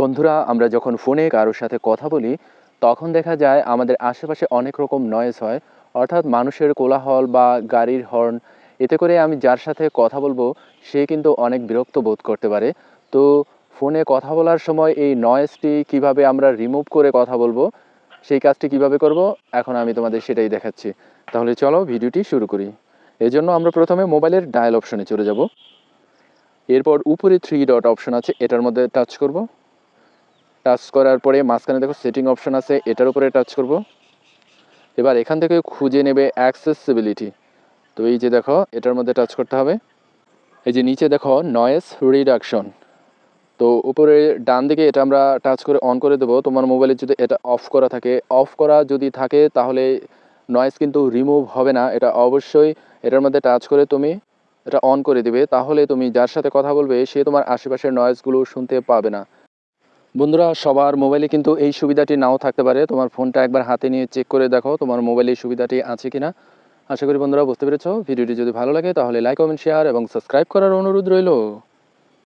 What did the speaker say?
বন্ধুরা, আমরা যখন ফোনে কারোর সাথে কথা বলি, তখন দেখা যায় আমাদের আশেপাশে অনেক রকম নয়েজ হয়। অর্থাৎ মানুষের কোলাহল বা গাড়ির হর্ন এতে করে আমি যার সাথে কথা বলব, সে কিন্তু অনেক বিরক্ত বোধ করতে পারে। তো ফোনে কথা বলার সময় এই নয়েজটি কীভাবে আমরা রিমুভ করে কথা বলব, সেই কাজটি কীভাবে করব, এখন আমি তোমাদের সেটাই দেখাচ্ছি। তাহলে চলো ভিডিওটি শুরু করি। এজন্য আমরা প্রথমে মোবাইলের ডায়াল অপশনে চলে যাব। এরপর উপরে থ্রি ডট অপশন আছে, এটার মধ্যে টাচ করব। টাচ করার পরে মাঝখানে দেখো সেটিং অপশন আছে, এটার উপরে টাচ করব। এবার এখান থেকে খুঁজে নেবে অ্যাক্সেসিবিলিটি তো এই যে দেখো, এটার মধ্যে টাচ করতে হবে। এই যে নিচে দেখো নয়েস রিডাকশন তো উপরে ডান দিকে এটা আমরা টাচ করে অন করে দেবো। তোমার মোবাইলে যদি এটা অফ করা থাকে অফ করা যদি থাকে, তাহলে নয়েজ কিন্তু রিমুভ হবে না। এটা অবশ্যই এটার মধ্যে টাচ করে তুমি এটা অন করে দিবে। তাহলে তুমি যার সাথে কথা বলবে, সে তোমার আশেপাশের নয়েজগুলো শুনতে পাবে না। বন্ধুরা, সবার মোবাইলে কিন্তু এই সুবিধাটি নাও থাকতে পারে। তোমার ফোনটা একবার হাতে নিয়ে চেক করে দেখো তোমার মোবাইলে এই সুবিধাটি আছে কিনা। আশা করি বন্ধুরা বুঝতে পেরেছ। ভিডিওটি যদি ভালো লাগে তাহলে লাইক কমেন্ট শেয়ার এবং সাবস্ক্রাইব করার অনুরোধ রইল।